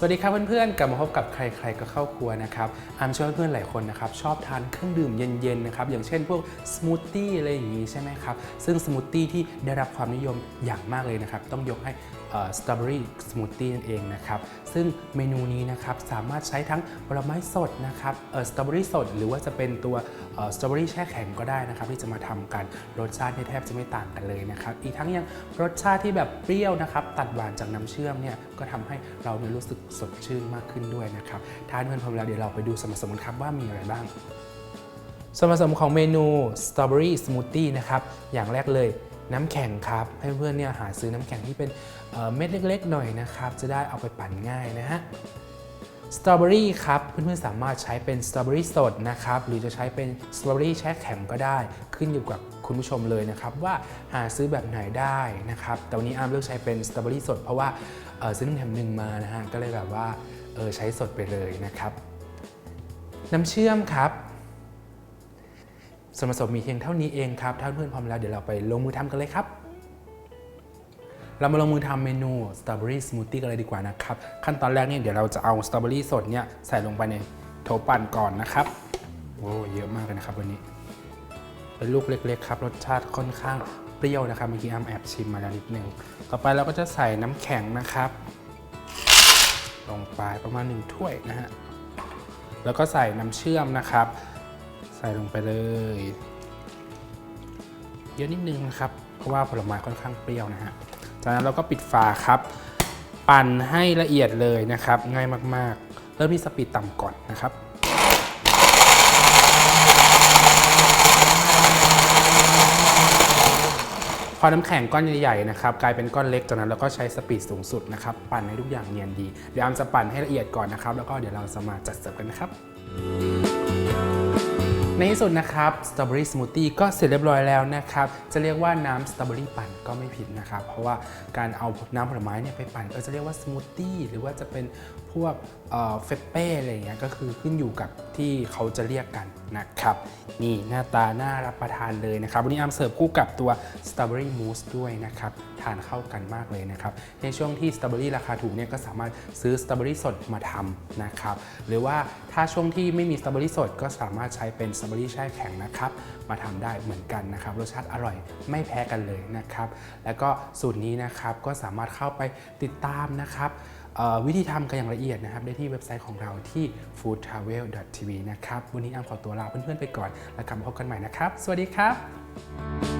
สวัสดีครับเพื่อนๆ กลับมาพบกับใครๆก็เข้าครัวนะครับอามเชื่อว่าเพื่อนหลายคนนะครับชอบทานเครื่องดื่มเย็นๆนะครับอย่างเช่นพวกสมูทตี้อะไรอย่างนี้ใช่ไหมครับซึ่งสมูทตี้ที่ได้รับความนิยมอย่างมากเลยนะครับต้องยกให้สตรอเบอรี่สมูทตี้นั่นเองนะครับซึ่งเมนูนี้นะครับสามารถใช้ทั้งผลไม้สดนะครับสตรอเบอรี่สด หรือว่าจะเป็นตัวสตรอเบอรี่แช่แข็งก็ได้นะครับที่จะมาทำกันรสชาติแทบจะไม่ต่างกันเลยนะครับอีกทั้งยังรสชาติที่แบบเปรี้ยวนะครับตัดหวานจากน้ำเชื่อมเนี่ยก็ทำให้เราเนี่ยรู้สึกสดชื่นมากขึ้นด้วยนะครับทานเพื่อนพร้อมแล้วเดี๋ยวเราไปดูส่วนสมกันครับว่ามีอะไรบ้างส่วนผสมของเมนูสตรอเบอรี่สมูทตี้นะครับอย่างแรกเลย น้ำแข็งครับให้เพื่อนๆเนี่ยหาซื้อน้ำแข็งที่เป็นเเม็ดเล็กๆหน่อยนะครับจะได้เอาไปปั่นง่ายนะฮะสตรอเบอรี่ครับเพื่อนๆสามารถใช้เป็นสตรอเบอรี่สดนะครับหรือจะใช้เป็นสตรอเบอรี่แช่แข็งก็ได้ ขึ้นอยู่กับคุณผู้ชมเลยนะครับว่าหาซื้อแบบไหนได้นะครับแต่วันนี้อามเลือกใช้เป็นสตรอเบอรี่สดเพราะว่าซื้อหนึ่งแถมหนึ่งมานะฮะก็เลยแบบว่าใช้สดไปเลยนะครับน้ำเชื่อมครับ ส่วนผสมมีเพียงเท่านี้เองครับ ถ้าเพื่อนพร้อมแล้วเดี๋ยวเราไปลงมือทำกันเลยครับ เรามาลงมือทำเมนูสตรอเบอรี่สมูทตี้กันเลยดีกว่านะครับ ขั้นตอนแรกเนี่ยเดี๋ยวเราจะเอาสตรอเบอรี่สดเนี่ยใส่ลงไปในโถปั่นก่อนนะครับโอ้เยอะมากเลยนะครับวันนี้ เป็นลูกเล็ก ๆ ครับรสชาติค่อนข้างเปรี้ยวนะครับเมื่อกี้อ้ำแอบชิมมาแล้วนิดนึงต่อไปเราก็จะใส่น้ำแข็งนะครับ ลงไปประมาณ1ถ้วยนะฮะแล้วก็ใส่น้ำเชื่อมนะครับ ใส่ลงไปเลย เยอะนิดนึงนะครับ เพราะว่าผลไม้ค่อนข้างเปรี้ยวนะฮะ จากนั้นเราก็ปิดฝาครับ ปั่นให้ละเอียดเลยนะครับ ง่ายมากๆ เริ่มที่สปีดต่ำก่อนนะครับพอน้ำแข็งก้อนใหญ่ๆนะครับกลายเป็นก้อนเล็กจากนั้นเราก็ใช้สปีดสูงสุดนะครับปั่นให้ทุกอย่างเนียนดี เดี๋ยวอามจะปั่นให้ละเอียดก่อนนะครับ แล้วก็เดี๋ยวเราจะมาจัดเสิร์ฟกันนะครับ ในที่สุดนะครับสตรอเบอรี่สมูทตี้ก็เสร็จเรียบร้อยแล้วนะครับ จะเรียกว่าน้ำสตรอเบอรี่ปั่นก็ไม่ผิดนะครับ เพราะว่าการเอาน้ำผลไม้เนี่ยไปปั่นก็จะเรียกว่าสมูทตี้หรือว่าจะเป็นพวกเฟปเป้อะไรเงี้ยก็คือขึ้นอยู่กับที่เขาจะเรียกกันนะครับ นี่หน้าตาน่ารับประทานเลยนะครับ วันนี้อามเสิร์ฟคู่กับตัวสตรอเบอรี่มูสด้วยนะครับ ทานเข้ากันมากเลยนะครับ ในช่วงที่สตรอเบอรี่ราคาถูกเนี่ยก็สามารถซื้อสตรอเบอรี่สดมาทำนะครับ หรือว่าถ้าช่วงที่ไม่มีสตรอเบอรี่สดก็สามารถใช้เป็นสตรอเบอรี่แช่แข็งนะครับ มาทำได้เหมือนกันนะครับ รสชาติอร่อยไม่แพ้กันเลยนะครับ แล้วก็สูตรนี้นะครับก็สามารถเข้าไปติดตามนะครับวิธีทำกันอย่างละเอียดนะครับ ได้ที่เว็บไซต์ของเราที่ foodtravel.tv นะครับ วันนี้อ้ำขอตัวลาเพื่อนๆไปก่อน แล้วกลับมาพบกันใหม่นะครับ สวัสดีครับ